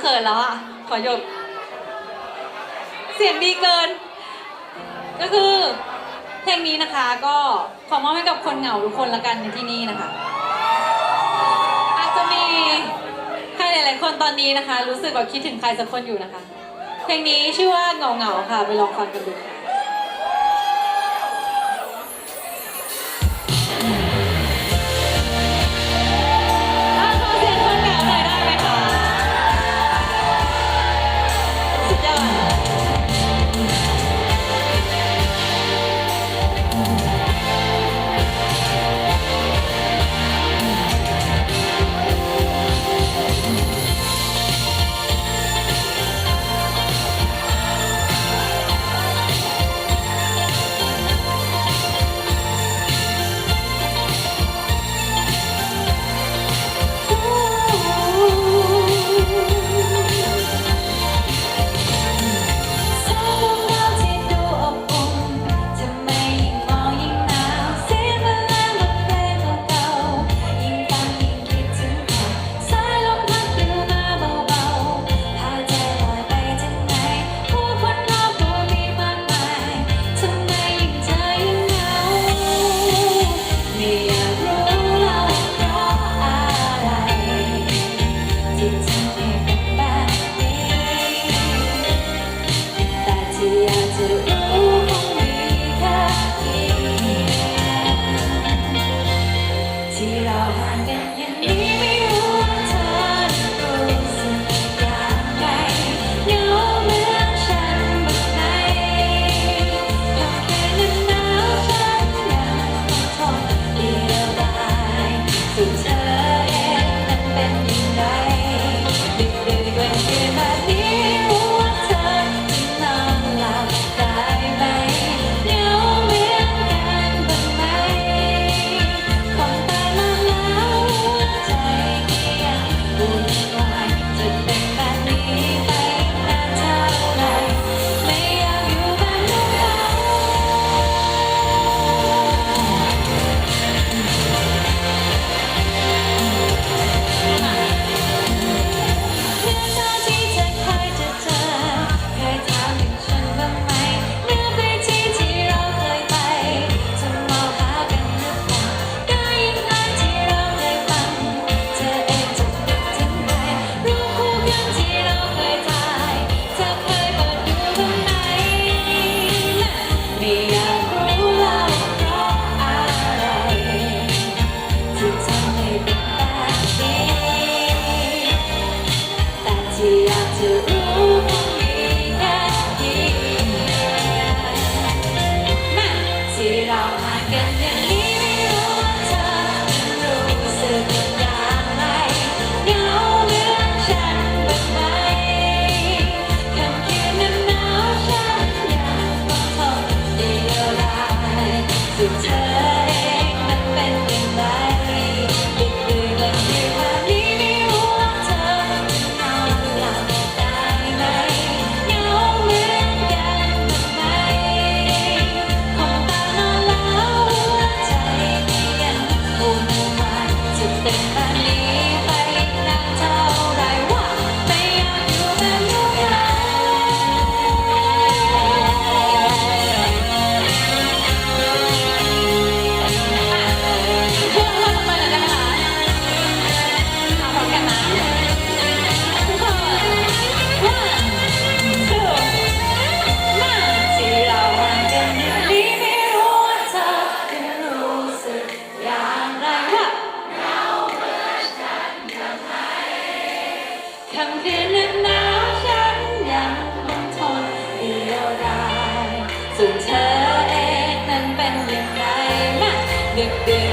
เขินแล้วอะ ขอหยก เสียงดีเกิน ก็คือเพลงนี้นะคะก็ขอมอบให้กับคนเหงาทุกคนละกันในที่นี่นะคะ อาจจะมีใครหลาย ๆ คนตอนนี้นะคะ รู้สึกว่าคิดถึงใครสักคนอยู่นะคะ เพลงนี้ชื่อว่าเหงาเงาค่ะ ไปลองฟังกันดูค่ะ do I? ทั้งคืนนั้นหนาวฉันยังทนเดียดาส่วนเธอเองนั้นเป็นยังไงนะเด็ก